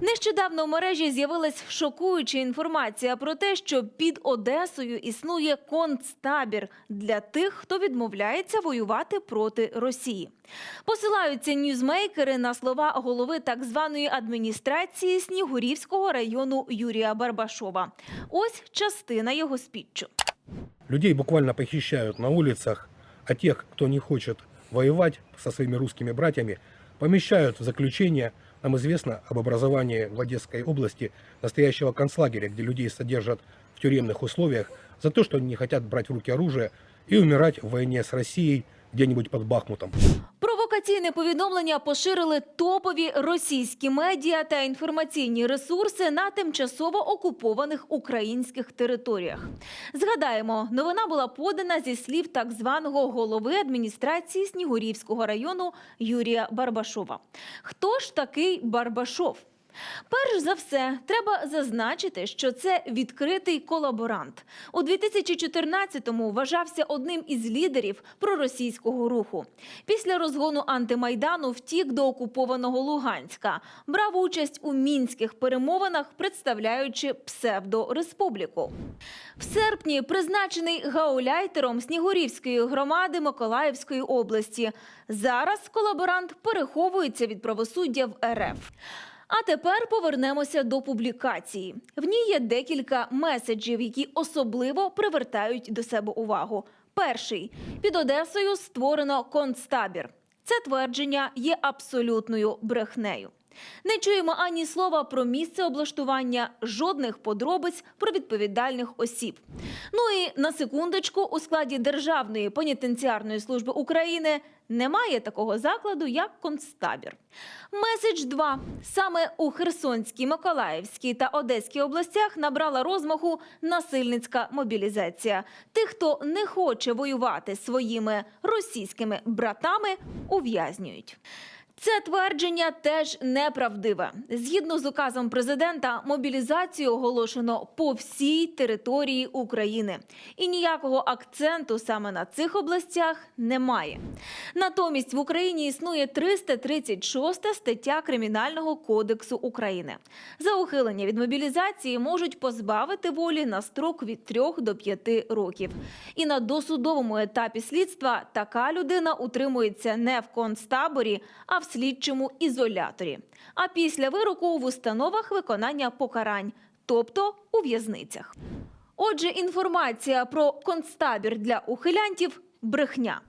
Нещодавно в мережі з'явилась шокуюча інформація про те, що під Одесою існує концтабір для тих, хто відмовляється воювати проти Росії. Посилаються ньюзмейкери на слова голови так званої адміністрації Снігурівського району Юрія Барбашова. Ось частина його спіччу. Людей буквально похищают на улицах, а тех, кто не хочет воевать со своими русскими братьями, помещают в заключение. Нам известно об образовании в Одесской области настоящего концлагеря, где людей содержат в тюремных условиях за то, что они не хотят брать в руки оружие и умирать в войне с Россией где-нибудь под Бахмутом. Провокаційне повідомлення поширили топові російські медіа та інформаційні ресурси на тимчасово окупованих українських територіях. Згадаємо, новина була подана зі слів так званого голови адміністрації Снігурівського району Юрія Барбашова. Хто ж такий Барбашов? Перш за все, треба зазначити, що це відкритий колаборант. У 2014-му вважався одним із лідерів проросійського руху. Після розгону антимайдану втік до окупованого Луганська, брав участь у мінських перемовинах, представляючи псевдореспубліку. В серпні призначений гауляйтером Снігурівської громади Миколаївської області. Зараз колаборант переховується від правосуддя в РФ. А тепер повернемося до публікації. В ній є декілька меседжів, які особливо привертають до себе увагу. Перший під Одесою створено концтабір. Це твердження є абсолютною брехнею. Не чуємо ані слова про місце облаштування, жодних подробиць про відповідальних осіб. Ну і на секундочку, у складі Державної пенітенціарної служби України немає такого закладу, як концтабір. Меседж 2. Саме у Херсонській, Миколаївській та Одеській областях набрала розмаху насильницька мобілізація. Тих, хто не хоче воювати своїми російськими братами, ув'язнюють. Це твердження теж неправдиве. Згідно з указом президента, мобілізацію оголошено по всій території України, і ніякого акценту саме на цих областях немає. Натомість в Україні існує 336 стаття Кримінального кодексу України. За ухилення від мобілізації можуть позбавити волі на строк від 3 до 5 років. І на досудовому етапі слідства така людина утримується не в концтаборі, а в слідчому ізоляторі. А після вироку в установах виконання покарань, тобто у в'язницях. Отже, інформація про концтабір для ухилянтів брехня.